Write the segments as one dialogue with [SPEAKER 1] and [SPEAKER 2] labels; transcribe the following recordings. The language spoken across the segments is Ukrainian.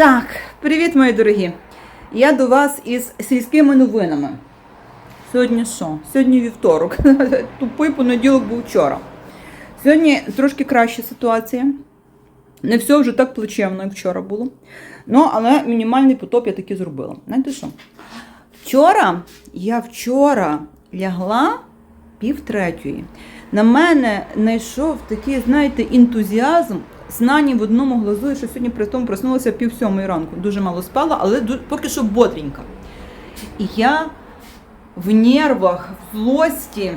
[SPEAKER 1] Так, привіт, мої дорогі. Я до вас із сільськими новинами. Сьогодні що? Сьогодні вівторок. Тупий понеділок був вчора. Сьогодні трошки краща ситуація. Не все вже так плачевно, як вчора було. Ну, але мінімальний потоп я таки зробила. Знаєте що? Вчора, я вчора лягла пів третьої. На мене знайшов такий, знаєте, ентузіазм, знані в одному глазу, і що сьогодні при тому проснулася пів сьомої ранку. Дуже мало спала, але поки що бодренька. І я в нервах, в злості,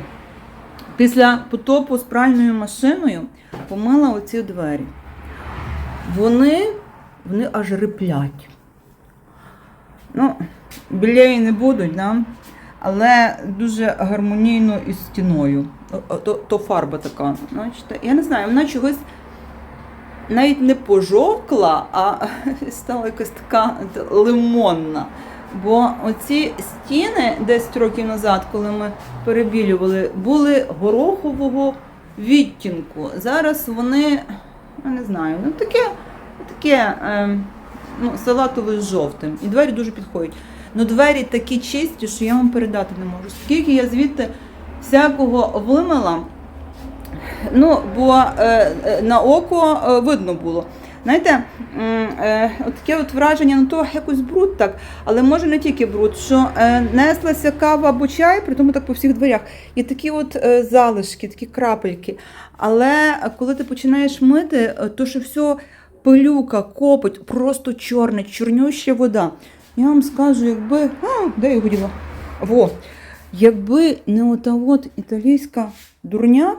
[SPEAKER 1] після потопу з пральною машиною помила оці двері. Вони, вони аж риплять. Ну, білеї не будуть, да? але дуже гармонійно із стіною. То, то фарба така. Бачите? Я не знаю, вона чогось навіть не пожовкла, а стала якась така лимонна. Бо оці стіни 10 років назад, коли ми перебілювали, були горохового відтінку. Зараз вони, я не знаю, ну таке, таке ем, ну, салатове з жовтим. І двері дуже підходять. Ну двері такі чисті, що я вам передати не можу. Скільки я звідти всякого вимила, ну, бо е, е, на око е, видно було. Знаєте, е, таке от враження, ну то якось бруд так, але може не тільки бруд, що е, неслася кава або чай, при тому так по всіх дверях. І такі от е, залишки, такі крапельки. Але коли ти починаєш мити, е, то що все пилюка, копоть, просто чорне, чорнюща вода. Я вам скажу, якби. А, де його діло? Во. Якби не ота от італійська дурня,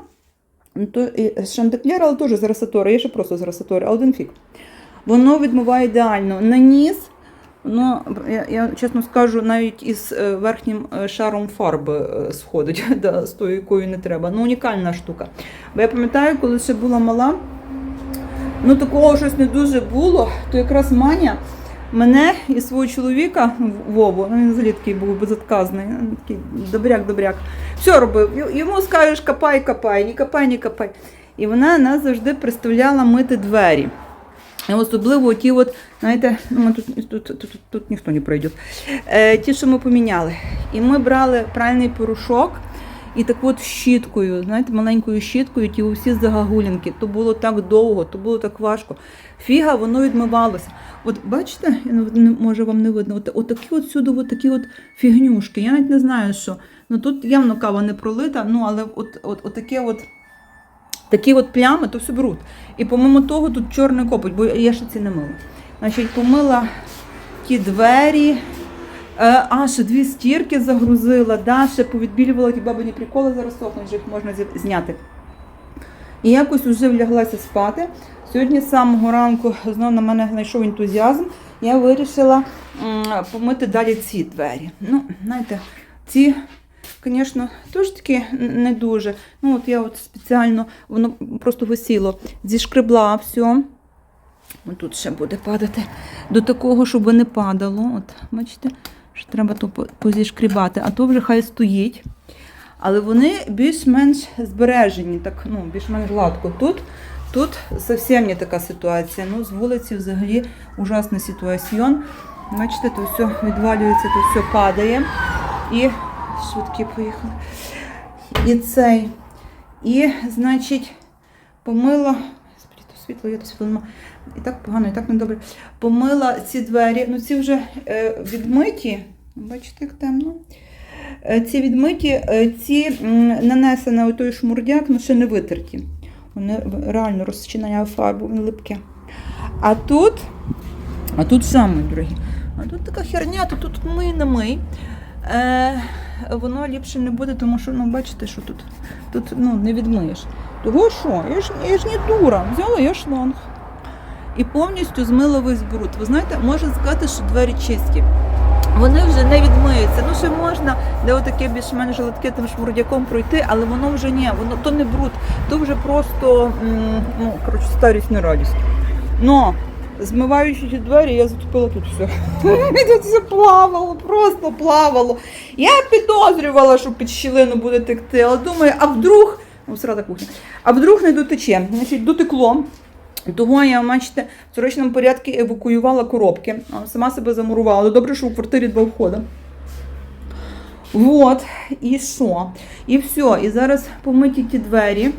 [SPEAKER 1] то і шандеклер, але теж з ресатора, є ще просто з ресатора, а один фік. Воно відмиває ідеально. Наніс, воно, я, я чесно скажу, навіть із е, верхнім е, шаром фарби е, сходить, да, з тою, якою не треба. Ну, унікальна штука. Бо я пам'ятаю, коли ще була мала, ну такого щось не дуже було, то якраз Маня мене і свого чоловіка Вову, ну він взагалі був безотказний, такий добряк-добряк. Все робив. Йому скажеш, копай, копай, ні копай, ні копай. І вона нас завжди приставляла мити двері. І особливо ті, от, знаєте, ну, тут, тут, тут, тут, тут ніхто не пройде. Е, ті, що ми поміняли. І ми брали пральний порошок і так от щіткою, знаєте, маленькою щіткою, ті усі загагулінки. То було так довго, то було так важко. Фіга, воно відмивалося. От бачите, може вам не видно, от, от от сюди, от такі от фігнюшки. Я навіть не знаю, що. Ну тут явно кава не пролита, ну але от, от, от таке от. Такі от плями, то все бруд. І помимо того тут чорний копоть, бо я ще ці не мила. Значить, помила ті двері, а ще дві стірки загрузила, да, ще повідбілювала ті бабині приколи, зараз сохнуть, вже їх можна зняти. І якось уже вляглася спати. Сьогодні з самого ранку знову на мене знайшов ентузіазм. Я вирішила помити далі ці двері. Ну, знаєте, ці, звісно, теж таки не дуже. Ну, от я от спеціально, воно просто висіло, зішкребла все. Тут ще буде падати до такого, щоб не падало. От, бачите, що треба то позішкрібати, а то вже хай стоїть. Але вони більш-менш збережені, так, ну, більш-менш гладко. Тут, тут зовсім не така ситуація. Ну, з вулиці взагалі ужасна ситуаціон. Бачите, то все відвалюється, то все падає. І швидкі поїхали. І цей. І, значить, помила. Світло, є, то світло нема. І так погано, і так недобре. Помила ці двері. Ну, ці вже е, відмиті. Бачите, як темно. Е, Ці відмиті, е, ці нанесені той шмурдяк, ну ще не витерті. Вони реально розчиняють фарбу, вони липке. А тут, а тут мої дорогі? А тут така херня, то тут мий не мий. Е, воно ліпше не буде, тому що, ну, бачите, що тут, тут ну, не відмиєш. Того що? Я ж, я ж не дура. Взяла я шланг. І повністю змила весь бруд. Ви знаєте, можна сказати, що двері чисті. Вони вже не відмиються. Ну, ще можна, де отаке більш-менш жолодке тим шмурдяком пройти, але воно вже ні, воно то не бруд, то вже просто ну, коротше, старість не радість. Но змиваючи двері, я затопила тут все. Тут все плавало, просто плавало. Я підозрювала, що під щілину буде текти, але думаю, а вдруг, ну, срада кухня, а вдруг не дотече. Значить, дотекло. Того я, бачите, в срочному порядку евакуювала коробки, сама себе замурувала. Добре, що у квартирі два входи. Вот, і що? І все. І зараз помиті ті двері.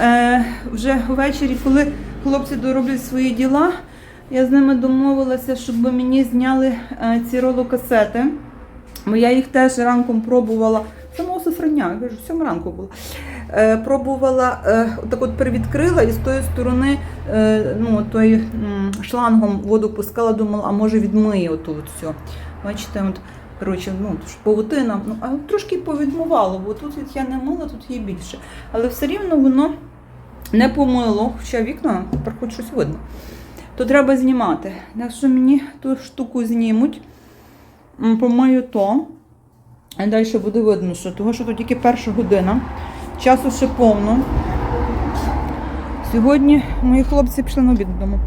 [SPEAKER 1] Е, вже ввечері, коли хлопці дороблять свої діла, я з ними домовилася, щоб мені зняли е, ці ролокасети. Бо я їх теж ранком пробувала. Самого сифрання, я кажу, сьому ранку було. Е, пробувала, е, так от привідкрила і з тої сторони е, ну, той м, шлангом воду пускала, думала, а може відмиє оту от все. Бачите, от, коротше, ну, павутина, ну, а трошки повідмивало, бо тут я не мила, тут є більше. Але все рівно воно не помило, хоча вікна тепер хоч щось видно. То треба знімати. Якщо мені ту штуку знімуть, помию то. А далі буде видно, що того, що тут тільки перша година. Часу ще повно. Сьогодні мої хлопці пішли на обід додому.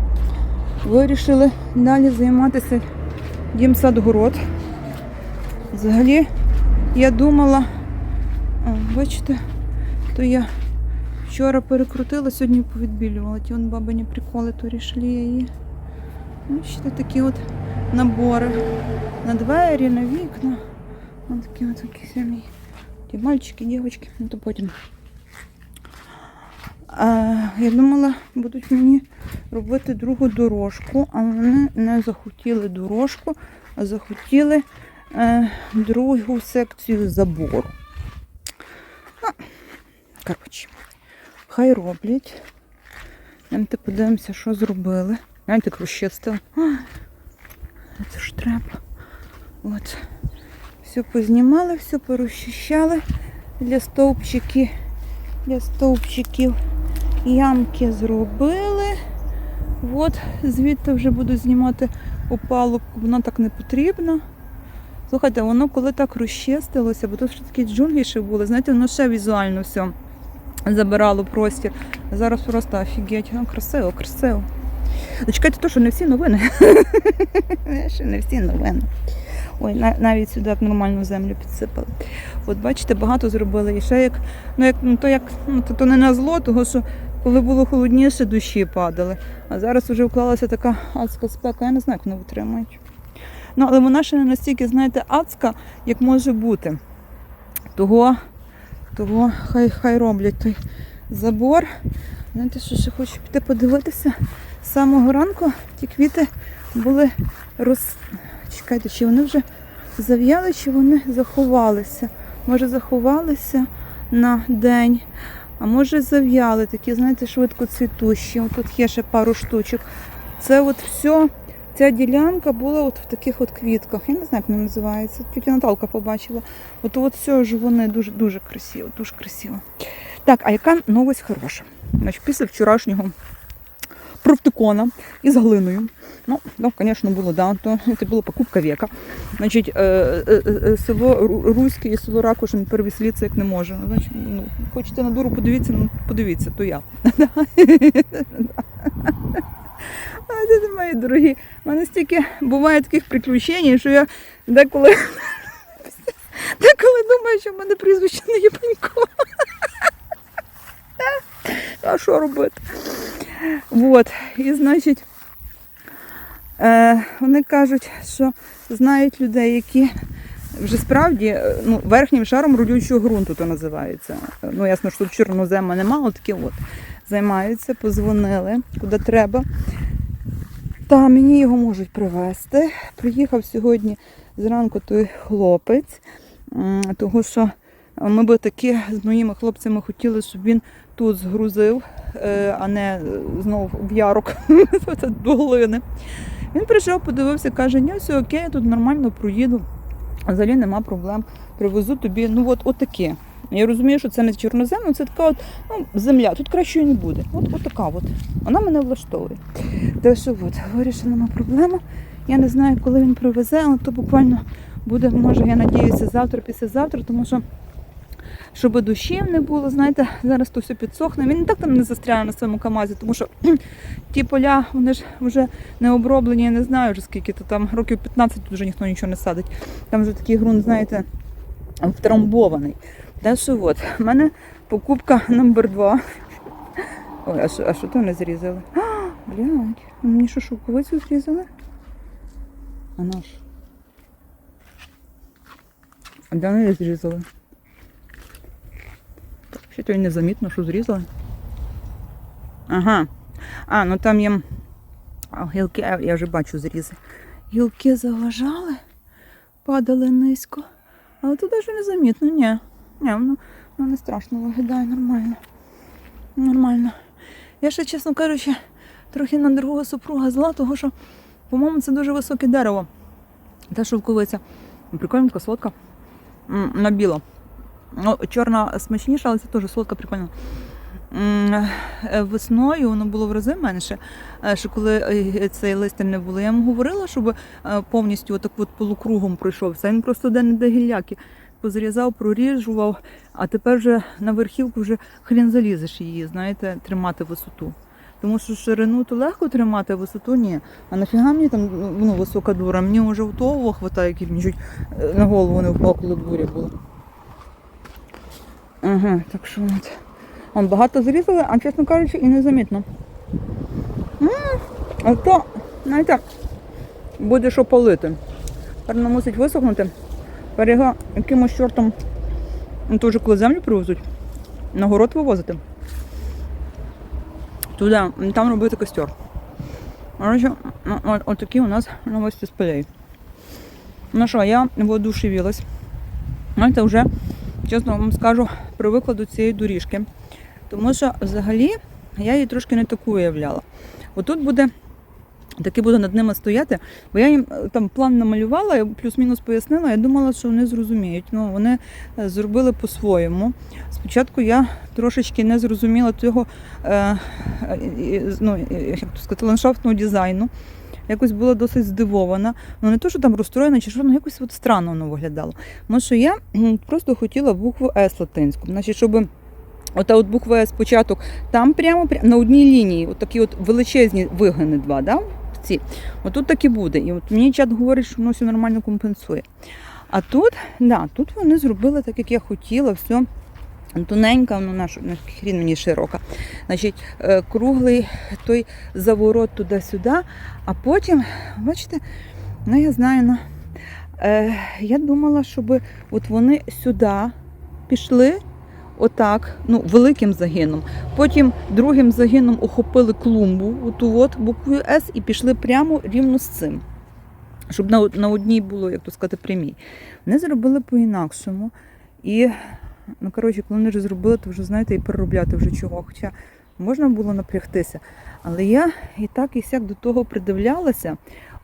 [SPEAKER 1] Вирішили далі займатися дім садгород. Взагалі, я думала, о, бачите, то я вчора перекрутила, сьогодні повідбілювала. Ті вон бабині приколи, то рішили я її. Бачите, такі от набори на двері, на вікна. Ось такі от такі самі. Ті мальчики, дівчатки, ну то потім. А, я думала, будуть мені робити другу дорожку, а вони не захотіли дорожку, а захотіли е, другу секцію забору. Ну, коротше, хай роблять. Йдемте подивимося, що зробили. Гляньте, як розчистили. Це ж треба. От. Все познімали, все порозчищали для стовпчиків. Для стовпчиків ямки зробили. От звідти вже буду знімати опалубку, вона так не потрібна. Слухайте, воно коли так розчистилося, бо тут ще такі джунглі ще були, знаєте, воно ще візуально все забирало простір. Зараз просто офігеть. Ну, красиво, красиво. Дочекайте, то, що не всі новини. Ще не всі новини. Ой, навіть сюди нормальну землю підсипали. От бачите, багато зробили. І ще як, ну як ну то як ну то, то не на зло, того що коли було холодніше, душі падали. А зараз вже вклалася така адська спека. Я не знаю, як вони витримують. Ну, але вона ще не настільки, знаєте, адська, як може бути. Того, того хай, хай роблять той забор. Знаєте, що ще хочу піти подивитися. З самого ранку ті квіти були роз... Чекайте, чи вони вже зав'яли, чи вони заховалися. Може заховалися на день, а може зав'яли, такі, знаєте, швидко цвітущі. Тут є ще пару штучок. Це от все, ця ділянка була от в таких от квітках. Я не знаю, як вони називаються. Тетя Наталка побачила. От от все ж вони дуже дуже красиво, дуже красиво. Так, а яка новость хороша? Значить, після вчорашнього профтикона із глиною. Ну, ну, звісно, було, да, то це була покупка века. Значить, е, е, е, село Руське і село Ракушин перевеселитися як не може. Значить, ну, хочете на дуру подивитися, ну подивіться, то я. Це мої дорогі. У мене стільки буває таких приключень, що я деколи, деколи думаю, що в мене прізвище не Єпенько. А що робити? Вот. І значить, е, вони кажуть, що знають людей, які вже справді е, ну, верхнім шаром родючого ґрунту то називається. Ну, ясно, що тут чорнозема немає, але такі от займаються, позвонили, куди треба. Та мені його можуть привезти. Приїхав сьогодні зранку той хлопець, того що ми би таки з моїми хлопцями хотіли, щоб він тут згрузив, е, а не е, знов в ярок до глини. Він прийшов, подивився, каже, ні, все окей, я тут нормально проїду. Взагалі нема проблем. Привезу тобі, ну от, от таке. Я розумію, що це не чорноземно, це така от ну, земля, тут кращої не буде. От, от така от. Вона мене влаштовує. Так що от, вирішили нема проблему. Я не знаю, коли він привезе, але то буквально буде, може, я надіюся, завтра, післязавтра, тому що щоб душів не було, знаєте, зараз то все підсохне. Він і так там не застряне на своєму камазі, тому що ті поля, вони ж вже не оброблені, я не знаю вже скільки, то там років 15 тут вже ніхто нічого не садить. Там вже такий ґрунт, знаєте, втрамбований. Та що от, в мене покупка номер два. Ой, а що, а що то не зрізали? А, Блядь, мені що шовковицю зрізали? А наш. А де її зрізали? Ще то й незамітно, що зрізали. Ага. А, ну там є гілки, я вже бачу зрізи. Гілки заважали, падали низько. Але тут навіть незамітно, ні. Ні, воно, воно не страшно виглядає нормально. Нормально. Я ще, чесно кажучи, трохи на другого супруга зла, того що, по-моєму, це дуже високе дерево. Та шовковиця. Прикольненька, солодка. На біло. Ну, чорна смачніша, але це теж солодка, прикольна. Е, Весною воно було в рази менше. Е, Ще коли е, цей листя не було, я йому говорила, щоб повністю отак от полукругом пройшовся. Він просто де-не-де гілляки позрізав, проріжував, а тепер вже на верхівку вже хрін залізеш її, знаєте, тримати висоту. Тому що ширину то легко тримати, а висоту ні. А нафіга мені там ну, висока дура? Мені вже того хватає, який мені чуть е, на голову не впав, коли буря була. Ага, так що от. Он багато зрізали, а чесно кажучи, і незамітно. А то, знаєте, буде що палити. Гарно мусить висохнути. Перега якимось чортом, ну вже коли землю привезуть, на город вивозити. Туди, там робити костер. Коротше, ну, от, от такі у нас новості з полей. Ну що, я воодушевилась. Знаєте, вже, чесно вам скажу, привикла до цієї доріжки. Тому що взагалі я її трошки не таку уявляла. Отут буде, таки буду над ними стояти, бо я їм е, там план намалювала, плюс-мінус пояснила, я думала, що вони зрозуміють. Ну, вони е, зробили по-своєму. Спочатку я трошечки не зрозуміла того е, е, ну, як то сказати, ландшафтного дизайну. Якось була досить здивована. Ну не то, що там розстроєна, чи що, ну якось от странно воно виглядало. Тому що я просто хотіла букву С латинську. Значить, щоб ота от буква С початок, там прямо пря- на одній лінії, от такі от величезні вигини два, да? Ці. Отут так і буде. І от мені чат говорить, що воно все нормально компенсує. А тут, да, тут вони зробили так, як я хотіла, все тоненька, ну наш ну, хрін мені широка. Значить, е, круглий той заворот туди-сюди, а потім, бачите, ну я знаю, ну, е, я думала, щоб от вони сюди пішли. Отак, ну, великим загином. Потім другим загином охопили клумбу, оту от буквою С, і пішли прямо рівно з цим. Щоб на, на одній було, як то сказати, прямій. Вони зробили по-інакшому. І, ну, коротше, коли вони вже зробили, то вже, знаєте, і переробляти вже чого. Хоча можна було напрягтися. Але я і так, і сяк до того придивлялася.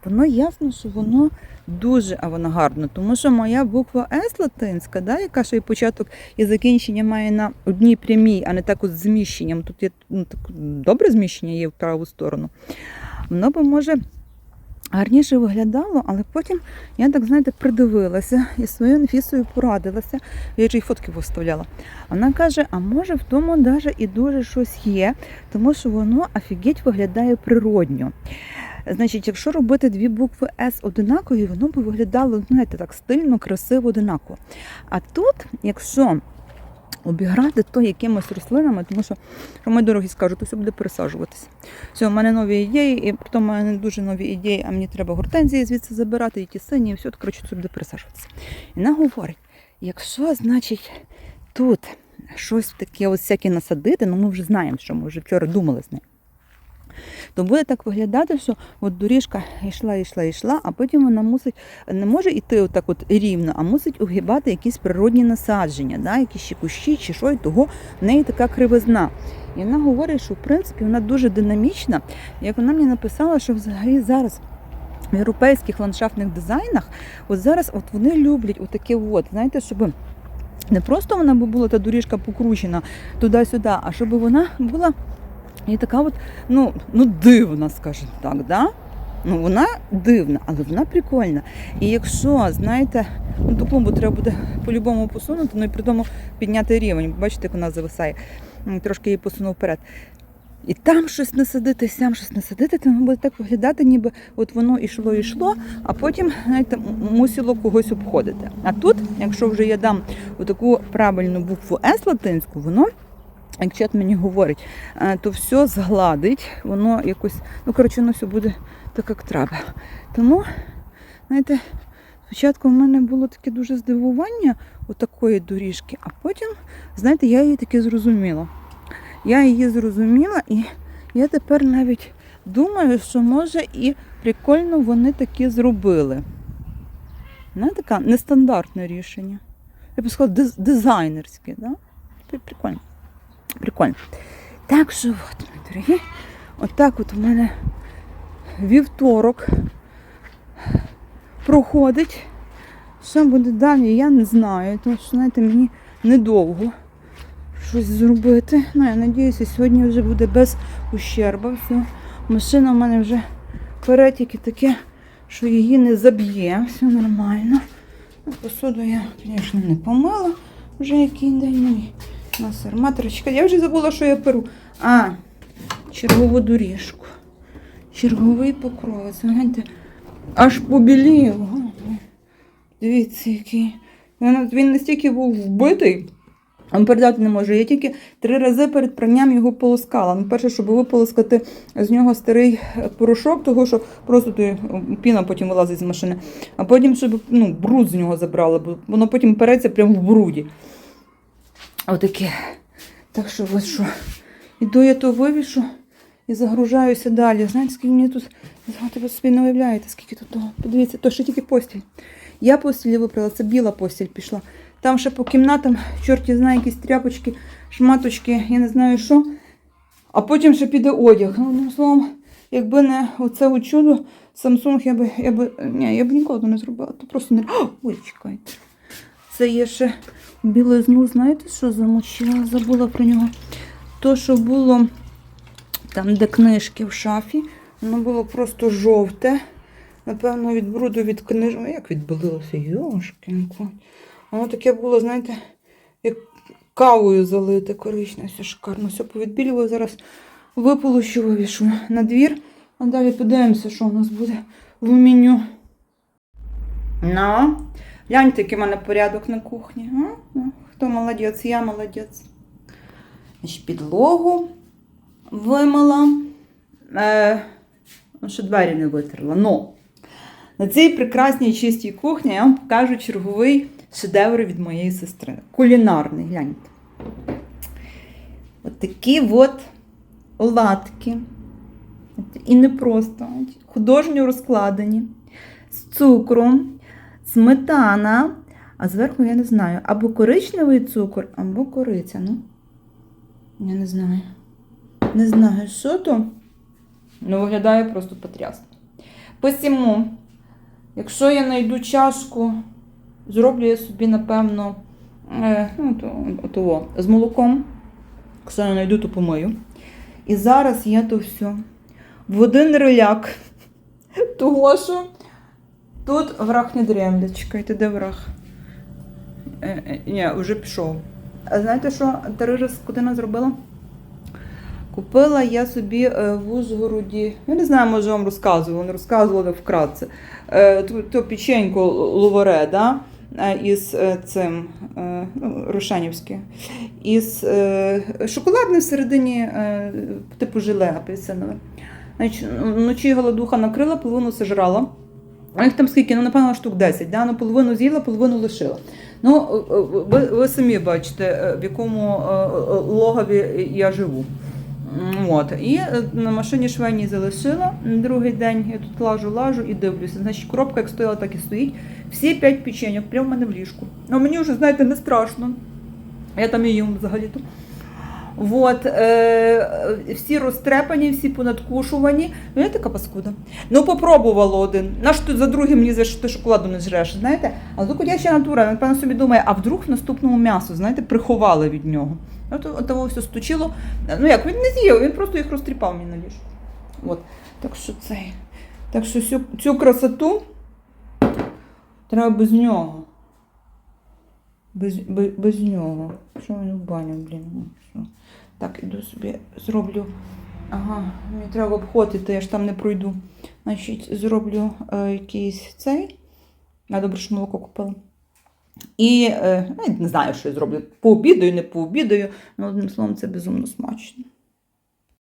[SPEAKER 1] Воно ясно, що воно дуже авангардно, тому що моя буква С латинська, да, яка ще і початок і закінчення має на одній прямій, а не так з зміщенням. Тут є ну, так, добре зміщення є в праву сторону. Воно би може гарніше виглядало, але потім я так, знаєте, придивилася і своєю Анфісою порадилася. Я їй фотки поставляла. Вона каже: а може в тому навіть і дуже щось є, тому що воно офігеть виглядає природньо. Значить, якщо робити дві букви С одинакові, воно б виглядало, знаєте, так стильно, красиво, одинаково. А тут, якщо обіграти то якимось рослинами, тому що, мої дорогі скажуть, то все буде пересаджуватися. Все, у мене нові ідеї, і потім у мене дуже нові ідеї, а мені треба гортензії звідси забирати, і ті сині, і все, коротше, це буде пересаджуватися. І вона говорить, якщо, значить, тут щось таке ось всяке насадити, ну ми вже знаємо, що ми вже вчора думали з нею то буде так виглядати, що от доріжка йшла, йшла, йшла, а потім вона мусить не може йти отак от рівно, а мусить угибати якісь природні насадження, да, якісь ще кущі чи що, і того в неї така кривизна. І вона говорить, що в принципі вона дуже динамічна. Як вона мені написала, що взагалі зараз. В європейських ландшафтних дизайнах, от зараз от вони люблять отаке от, знаєте, щоб не просто вона була та доріжка покручена туди-сюди, а щоб вона була і така от, ну, ну дивна, скажімо так, да? Ну, вона дивна, але вона прикольна. І якщо, знаєте, ну, ту клумбу треба буде по-любому посунути, ну і при тому підняти рівень. Бачите, як вона зависає. Трошки її посунув вперед. І там щось насадити, сям щось насадити, то воно буде так виглядати, ніби от воно йшло, йшло, а потім, знаєте, мусило когось обходити. А тут, якщо вже я дам отаку правильну букву С латинську, воно як чат мені говорить, е, то все згладить, воно якось, ну, коротше, воно все буде так, як треба. Тому, знаєте, спочатку в мене було таке дуже здивування отакої доріжки, а потім, знаєте, я її таки зрозуміла. Я її зрозуміла і я тепер навіть думаю, що може і прикольно вони такі зробили. Не така нестандартне рішення. Я б сказала, диз- дизайнерське, да? Прикольно. Прикольно. Так що, от, мої дорогі, отак от у мене вівторок проходить. Що буде далі, я не знаю, тому що, знаєте, мені недовго щось зробити. Ну, я сподіваюся, сьогодні вже буде без ущерба. Все. Машина в мене вже перетіки таке, що її не заб'є. Все нормально. Ну, Посуду я, звісно, не помила вже який день. Ну, і на. Я вже забула, що я перу. А, чергову доріжку. Черговий покровець. Гляньте, аж побілів. Дивіться, який. Він, він настільки був вбитий. Вам передати не можу. Я тільки три рази перед пранням його полоскала. Ну, перше, щоб виполоскати з нього старий порошок, того що просто піна потім вилазить з машини. А потім, щоб ну, бруд з нього забрали, бо воно потім переться прямо в бруді. Отаке. Так що ось що. Іду я то вивішу і загружаюся далі. Знаєте, скільки мені тут. Знаєте, ви собі не уявляєте, скільки тут того. Подивіться, то ще тільки постіль. Я постіль випрала, це біла постіль пішла. Там ще по кімнатам, чорті знає, якісь тряпочки, шматочки, я не знаю що. А потім ще піде одяг. Ну, одним словом, якби не оце чудо, Samsung я би, я би, ні, я б ніколи не зробила. То просто не. Ой, чекайте. Це є ще білизну, знаєте, що замочила? Забула про нього. То, що було там, де книжки в шафі, воно було просто жовте. Напевно, від бруду від книжок. Як відбилилося? Йошкінко. Воно таке було, знаєте, як кавою залите коричневе, все шикарно. Все повідбілюваю. Зараз виполощу, вивішу на двір. А далі подивимося, що у нас буде в меню. Ну, гляньте, який в мене порядок на кухні. А? Хто молодець? Я молодець. Підлогу вимила. Е, ну, ще двері не витерла. Ну, на цій прекрасній чистій кухні я вам покажу черговий шедевр від моєї сестри. Кулінарний, гляньте. От такі от оладки. І не просто художньо розкладені з цукром, сметана, а зверху я не знаю, або коричневий цукор, або кориця. Ну, я не знаю. Не знаю, що то. Ну, виглядає просто потрясно. Посіму, якщо я знайду чашку, зроблю я собі, напевно, е, ну, то, того, з молоком. Якщо я знайду, то помию. І зараз я то все в один реляк. Того, що тут враг не дремле. Чекайте, де враг? Е, е, ні, вже пішов. А знаєте що, Тарижа Скотина зробила? Купила я собі е, в Ужгороді, я не знаю, може вам розказувала, не розказувала вкратце. Е, то, то печенько ловоре, да? е, із цим ну, Рошенівське, із шоколадне всередині, типу желе апельсинове. Значить, вночі голодуха накрила, половину сожрала. А їх там скільки? Ну, напевно, штук 10. Да? Ну, половину з'їла, половину лишила. Ну, е, е, ви, ви самі бачите, е, в якому логові я живу. От. І на машині швейній залишила другий день. Я тут лажу, лажу і дивлюся. Значить, коробка як стояла, так і стоїть. Всі п'ять печеньок прямо в мене в ліжку. Ну, мені вже, знаєте, не страшно. Я там їм взагалі-то. Вот, е, всі розтрепані, всі понадкушувані. Ну, я така паскуда. Ну, попробувала один. Наш тут за другим лізеш, що ти шоколаду не жреш, знаєте? А тут натура, він певно собі думає, а вдруг в наступному м'ясо, знаєте, приховали від нього. От от того все стучило. Ну як, він не з'їв, він просто їх розтріпав мені на ліжку. От. Так що цей. Так що цю, цю красоту треба без нього. Без, без, без нього. Що він в баню, блін? ну. Так, іду собі зроблю. Ага, мені треба обходити, я ж там не пройду. Значить, зроблю е, якийсь цей. Я добре, що молоко купила. І е, не знаю, що я зроблю. Пообідаю, не пообідаю. Ну, одним словом, це безумно смачно.